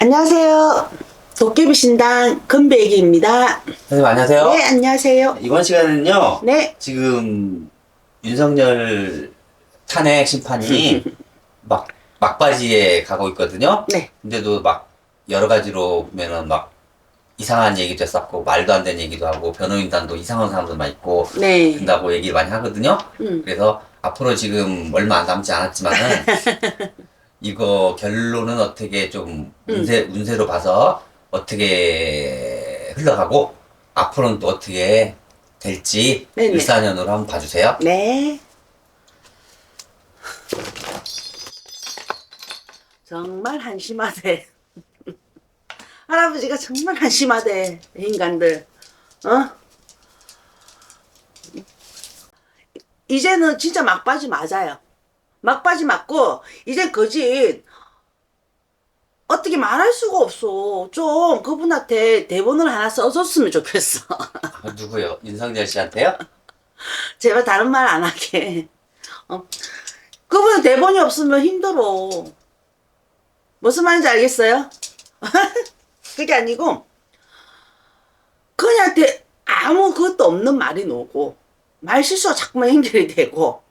안녕하세요. 도깨비 신당 금배기입니다. 선생님 안녕하세요. 네, 안녕하세요. 이번 시간은요. 네. 지금 윤석열 탄핵 심판이 막 막바지에 가고 있거든요. 네. 근데도 막 여러 가지로 보면은 막 이상한 얘기도 했었고 말도 안 되는 얘기도 하고 변호인단도 이상한 사람들만 있고 네. 된다고 얘기를 많이 하거든요. 음. 그래서 앞으로 지금 얼마 안 남지 않았지만은 이거 결론은 어떻게 좀 음. 운세 운세로 봐서 어떻게 흘러가고 앞으로는 또 어떻게 될지 네네. 일사년으로 한번 봐주세요. 네. 정말 한심하대. 할아버지가 정말 한심하대. 인간들. 어? 이제는 진짜 막바지 맞아요. 막바지 맞고, 이제 거짓, 어떻게 말할 수가 없어. 좀 그분한테 대본을 하나 써줬으면 좋겠어. 아, 누구요? 윤석열 씨한테요? 제발 다른 말 안 하게. 어. 그분은 대본이 없으면 힘들어. 무슨 말인지 알겠어요? 그게 아니고, 그냥 대, 아무 그것도 없는 말이 나오고, 말 실수가 자꾸만 연결이 되고,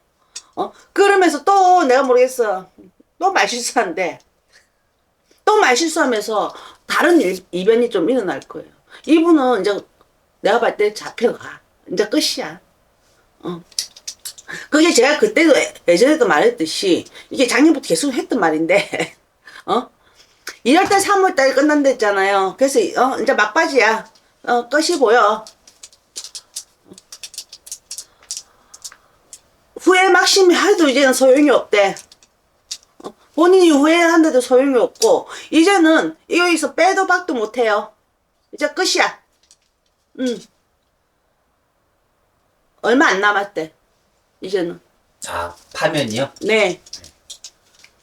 어? 그러면서 또 내가 모르겠어. 또 말 실수한대. 또말 실수하면서 다른 일, 이변이 좀 일어날 거예요. 이분은 이제 내가 봤을 때 잡혀가. 이제 끝이야. 그게 제가 그때도 예- 예전에도 말했듯이 이게 작년부터 계속 했던 말인데 어 1월달 3월달에 끝난다 했잖아요 그래서 어 이제 막바지야 어 끝이 보여 막심이 하도 이제는 소용이 없대 어, 본인이 후회한데도 소용이 없고 이제는 여기서 빼도 박도 못해요 이제 끝이야 음 얼마 안 남았대 이제는 아 파면이요? 네.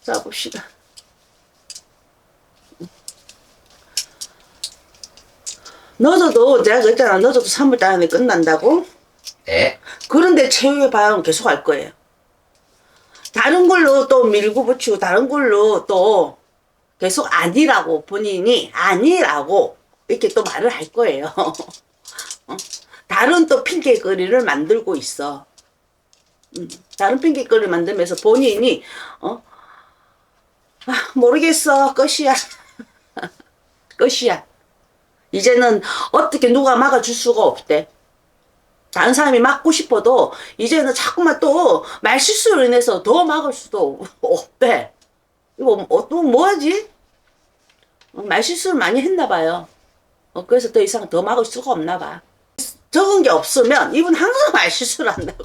자, 봅시다. 넣어줘도, 내가 그랬잖아. 넣어줘도 3월 달에 끝난다고? 네. 그런데 최후의 발언은 계속 할 거예요. 또 밀고 붙이고, 다른 걸로 또 계속 아니라고, 본인이 아니라고, 이렇게 또 말을 할 거예요. 어? 다른 또 핑계거리를 만들고 있어. 음, 다른 핑계거리를 만들면서 본인이, 어? 아, 모르겠어. 끝이야. 끝이야. 이제는 어떻게 누가 막아줄 수가 없대. 다른 사람이 막고 싶어도 이제는 자꾸만 또 말실수로 인해서 더 막을 수도 없대. 이거 어, 또 뭐하지? 어, 말실수를 많이 했나 봐요. 어, 그래서 더 이상 더 막을 수가 없나 봐. 적은 게 없으면 이분 항상 말실수를 한다고.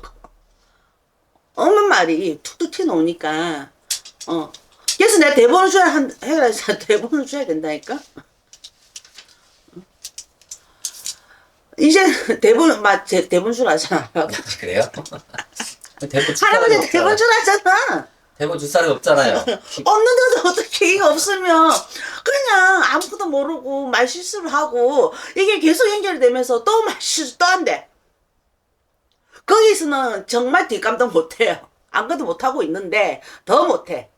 없는 말이 툭툭 튀어나오니까. 어. 그래서 내가 대본을 줘야 한, 해라, 대본을 줘야 된다니까? 이제 대본, 막, 제, 대본 줄 아잖아. 그래요? 대본 줄 할아버지 사람이 대본 없잖아요. 줄 아잖아. 대본 줄 사람이 없잖아요. 없는데도 어떻게 이게 없으면 그냥 아무것도 모르고 말 실수를 하고 이게 계속 연결이 되면서 또 말 실수 또 한대. 거기서는 정말 뒷감도 못해요. 아무것도 못하고 있는데 더 못해.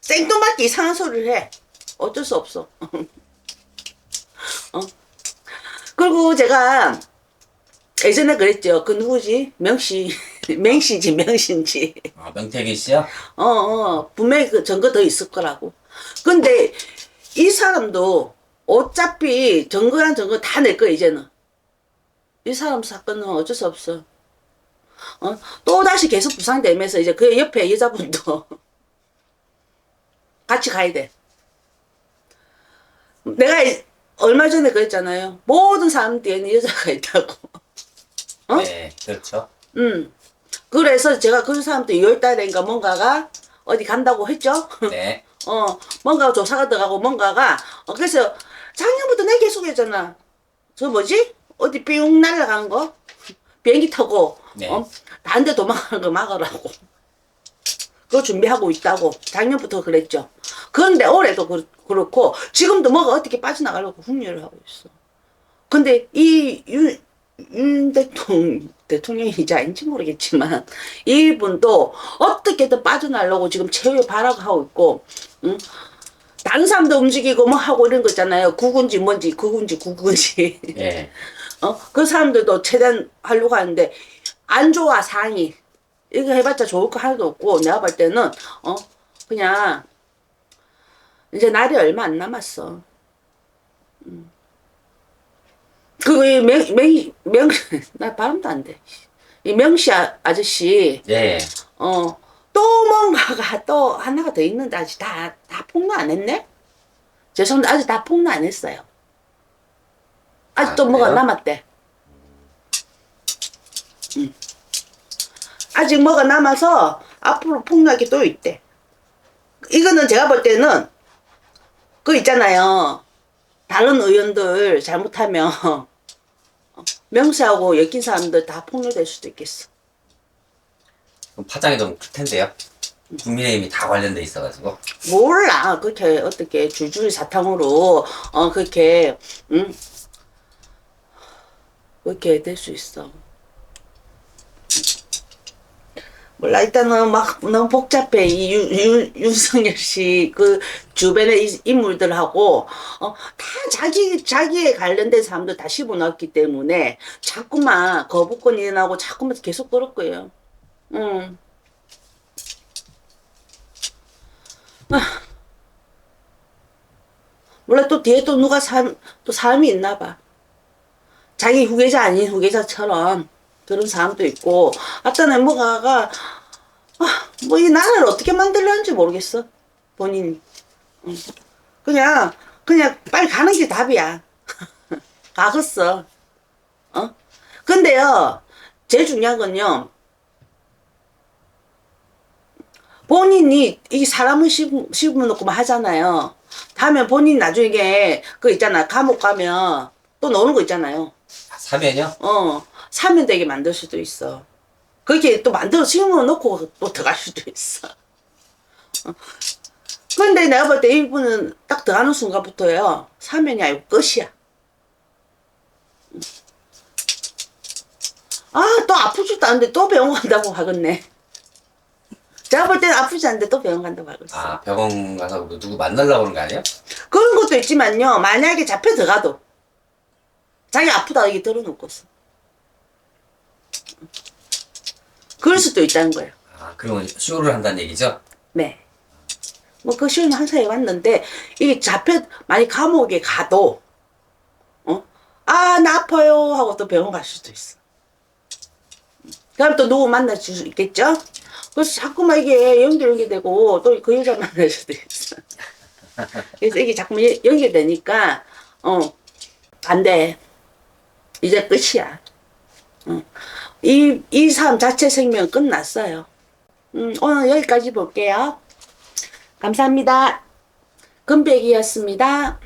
생뚱맞게 이상한 소리를 해. 어쩔 수 없어. 어? 그리고 제가 예전에 그랬죠. 그 누구지? 명씨. 맹씨지, 명신지. 아, 명태균 씨요? 어, 어, 분명히 그 증거 더 있을 거라고. 근데 이 사람도 어차피 증거란 증거 다 낼 거야, 이제는. 이 사람 사건은 어쩔 수 없어. 어, 또 다시 계속 부상되면서 이제 그 옆에 여자분도 같이 가야 돼. 내가 이- 얼마 전에 그랬잖아요. 모든 사람 뒤에는 여자가 있다고. 어? 네, 그렇죠. 음. 그래서 제가 그 사람도 2월 달인가 뭔가가 어디 간다고 했죠? 네. 어, 뭔가 조사가 들어가고 뭔가가, 어, 그래서 작년부터 내 계속 했잖아. 저 뭐지? 어디 삥 날아간 거? 비행기 타고, 네. 어, 다른 데 도망가는 거 막으라고. 그거 준비하고 있다고. 작년부터 그랬죠. 그런데 올해도 그, 그렇고, 지금도 뭐가 어떻게 빠져나가려고 훈련을 하고 있어. 근데 이 윤, 윤 대통령, 대통령인지 아닌지 모르겠지만, 이분도 어떻게든 빠져나가려고 지금 최후의 발악을 하고 있고, 응? 다른 사람도 움직이고 뭐 하고 이런 거 있잖아요. 구군지 뭔지, 구군지, 구군지. 예. 어? 그 사람들도 최대한 하려고 하는데, 안 좋아, 상이. 이거 해봤자 좋을 거 하나도 없고, 내가 볼 때는, 어, 그냥, 이제 날이 얼마 안 남았어. 음. 그거, 이 명, 명, 명, 나 발음도 안 돼. 이 명씨 아, 아저씨, 예. 어, 또 뭔가가 또 하나가 더 있는데 아직 다, 다 폭로 안 했네? 죄송한데 아직 다 폭로 안 했어요. 아직 아, 또 뭐가? 남았대. 아직 뭐가 남아서 앞으로 게또 있대. 이거는 제가 볼 때는 그 있잖아요. 다른 의원들 잘못하면 명세하고 엮인 사람들 다 폭로될 수도 있겠어. 파장이 너무 클 텐데요. 국민의힘이 다 관련돼 있어가지고. 몰라 그렇게 어떻게 줄줄 사탕으로 어 그렇게 응 그렇게 될 수 있어 몰라 일단은 막 너무 복잡해 이 유, 유, 윤석열 씨 그 주변의 이- 인물들하고 어 다 자기 자기에 관련된 사람들 다 씹어넣었기 때문에 자꾸만 거부권 일어나고 자꾸만 계속 그럴 거예요 응. 몰라 또 뒤에 또 누가 사, 또 사람이 있나 봐. 자기 후계자 아닌 후계자처럼 그런 사람도 있고 아따는 뭐가가 뭐이 나라를 어떻게 만들려는지 모르겠어 본인이 응. 그냥 그냥 빨리 가는 게 답이야 가겠어 어 근데요 제일 중요한 건요 본인이 이 사람을 씹- 씹어놓고 하잖아요. 다음에 본인 나중에 그 있잖아 감옥 가면 또 나오는 거 있잖아요. 사면요? 어 사면 되게 만들 수도 있어. 그렇게 또 만들어 심어 놓고 또 들어갈 수도 있어. 어. 근데 내가 볼때 이분은 딱 들어가는 순간부터요 사면이 아니고 끝이야. 아 또 아프지도 않은데 또 병원 간다고 하겠네. 제가 볼 때는 아프지 않은데 또 병원 간다고 하겠어. 아 병원 가서 뭐 누구 만나려고 그런 거 아니에요? 그런 것도 있지만요. 만약에 잡혀 들어가도 자기 아프다 이게 들어놓고서 그럴 수도 있다는 거예요. 아 그러면 쇼를 한다는 얘기죠? 네. 뭐 그 시험을 항상 해왔는데 이게 잡혀 많이 감옥에 가도 어? 아 나 아파요 하고 또 병원 갈 수도 있어. 그럼 또 누구 만날 수 있겠죠? 그래서 자꾸만 이게 연결 연결되고 또 그 여자 만날 수도 있어. 그래서 이게 자꾸 연- 연결되니까 어 안 돼. 이제 끝이야. 어. 이, 이 삶 자체 생명 끝났어요. 음, 오늘 여기까지 볼게요. 감사합니다. 금백이었습니다.